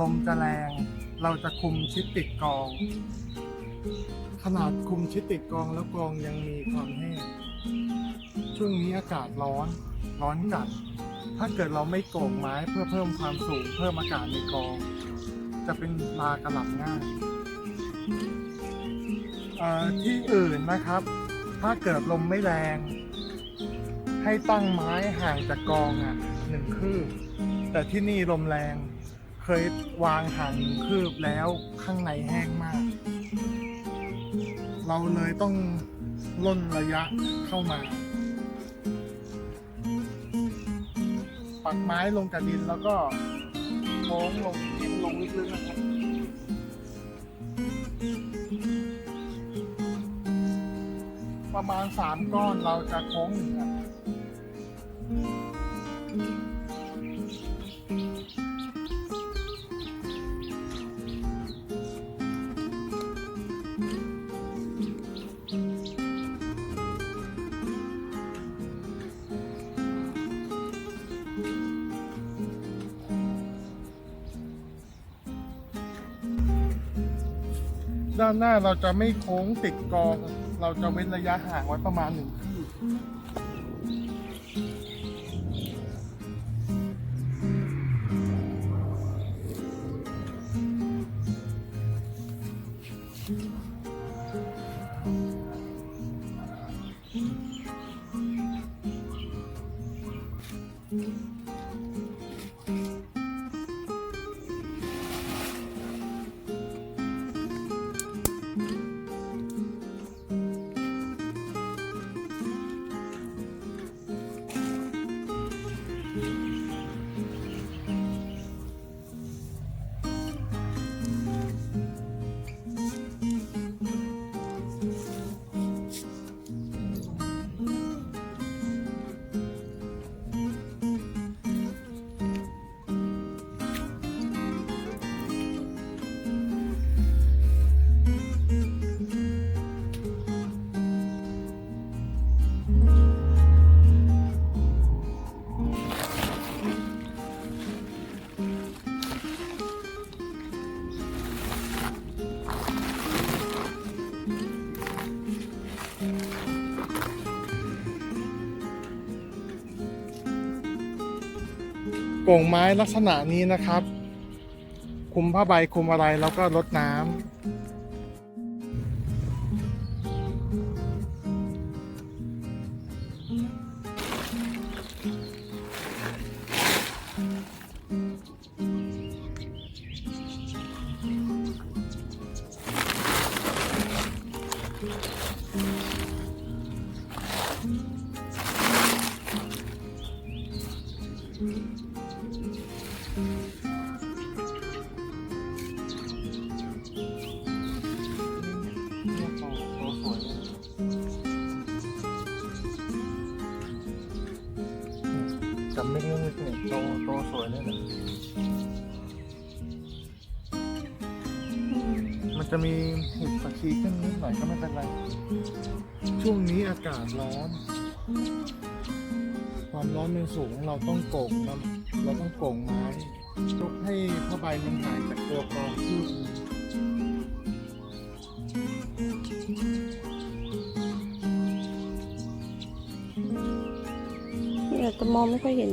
ลมจะแรง เราจะคุมชิดติดกอง ขนาดคุมชิดติดกองแล้วกองยังมีความแห้งช่วงนี้อากาศร้อนร้อนจัดถ้าเกิดเราไม่โก่งไม้เพื่อเพิ่มความสูง เพิ่มอากาศในกอง จะเป็นลากระหล่ำง่ายที่อื่นนะครับ ถ้าเกิดลมไม่แรง ให้ตั้งไม้ห่างจากกองอะหนึ่งคืบแต่ที่นี่ลมแรง เคยวางห่างหนึ่งคืบแล้วข้างในแห้งมาก เราเลยต้องล่นระยะเข้ามา ปักไม้ลงกับดินแล้วก็โค้งลงทิ่มลงลึกๆนะครับประมาณสามก้อนเราจะโค้งหนึ่งอะ ด้านหน้าเราจะไม่โค้งติดกอง เราจะเว้นระยะห่างไว้ประมาณหนึ่ง ก่งไม้ลักษณะนี้นะครับ คุมผ้าใบคุมอะไรแล้วก็ลดน้ำ จำไม่เรื่องนี่โตโตสวยเลยนะมันจะมีเห็ดผักชีขึ้นนิดหน่อยก็ไม่เป็นไร ช่วงนี้อากาศร้อน ความร้อนมันสูงเราต้องโก่งนะเราต้องโก่งไม้ยกให้ผ้าใบมันหายจากตัวกรองขึ้น เนี่ยแต่มองไม่ค่อยเห็น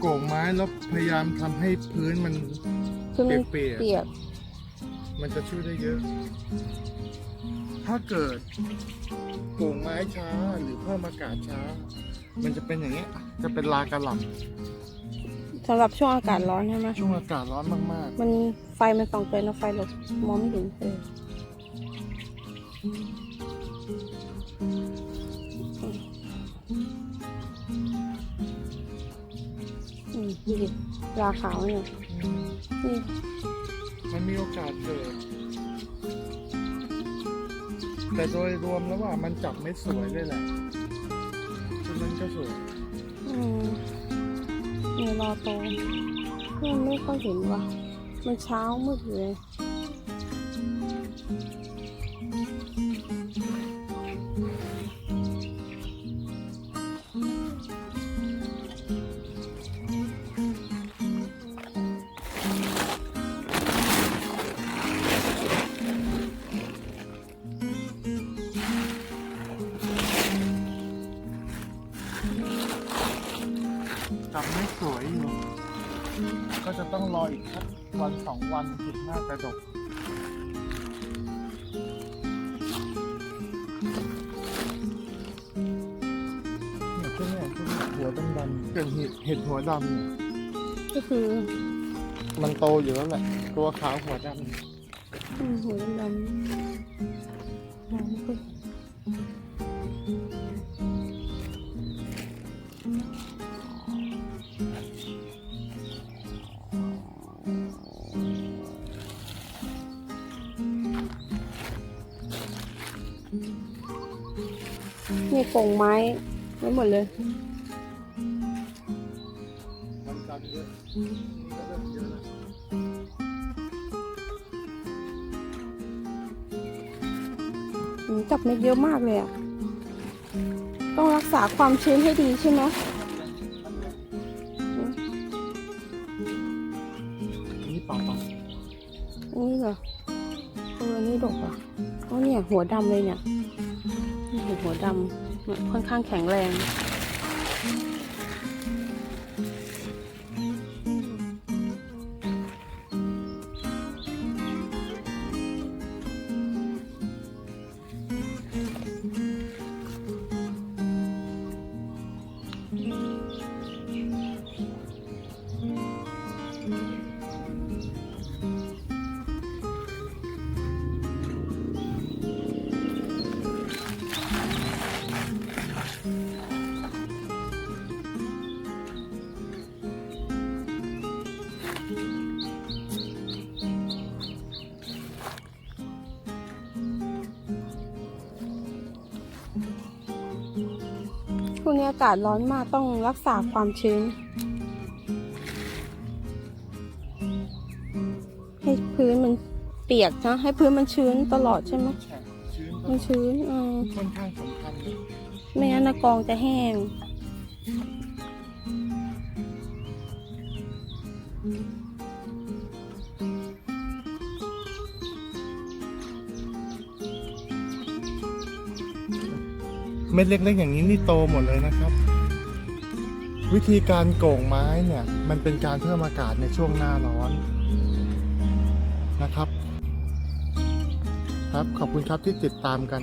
โก่งไม้แล้วพยายามทำให้พื้นมันคือมันเปียกๆเปียกมันจะช่วยได้เยอะ ถ้าเกิดโก่งไม้ช้าหรือเพิ่มอากาศช้า มันจะเป็นอย่างเงี้ย จะเป็นลากระหล่สำหรับช่วงอากาศร้อนใช่ไหมำช่วงอากาศร้อนมากมันไฟมันส่องเกินแล้วไฟหลบมองไม่เห็นเอออืมดูดิราขาวเนี่ยๆนี่มันมีโอกาสเกิดแต่โดยรวมแล้วว่ามันจับไม่สวยเลยแหละชุดนั้นก็สวยอื มนี่รอโตมันไม่ค่อยเห็นว่ะมันเช้ามืดเลย จับไม่สวยอยู่ ก็จะต้องรออีกสักวันสองวันถึงน่าจะดกเนี่ยตัวเนี่ยตัวเนี่ยหัวดำดำๆเกิดเห็ดเห็ดหัวดำเนี่ยก็คือมันโตอยู่แล้วแหละ ตัวขาวหัวดอืมหัวดำๆมองไม่ค่อยนี่ กรงไม้ไว้หมดเลยำมันจันเยอะนี่ก็เริ่มเยอะแล้วอืมจับเม็ดเยอะมากเลยอะ ต้องรักษาความชื้นให้ดีใช่ไหม กอะอ๋อเนี่ยหัวดำเลยเนี่ยนี่เห็นหัวดำมันค่อนข้างแข็งแรง วงนี้อากาศร้อนมากต้องรักษาความชื้น ให้พื้นมันเปียกนะให้พื้นมันชื้นตลอดใช่ไหมแฉะชื้นมันชื้นออค่อนข้างสำคัญเลยไม่งั้นนะกองจะแห้ง เม็ดเล็กๆอย่างนี้นี่โตหมดเลยนะครับ วิธีการโก่งไม้เนี่ยมันเป็นการเพิ่มอากาศในช่วงหน้าร้อนนะครับ ครับขอบคุณครับที่ติดตามกัน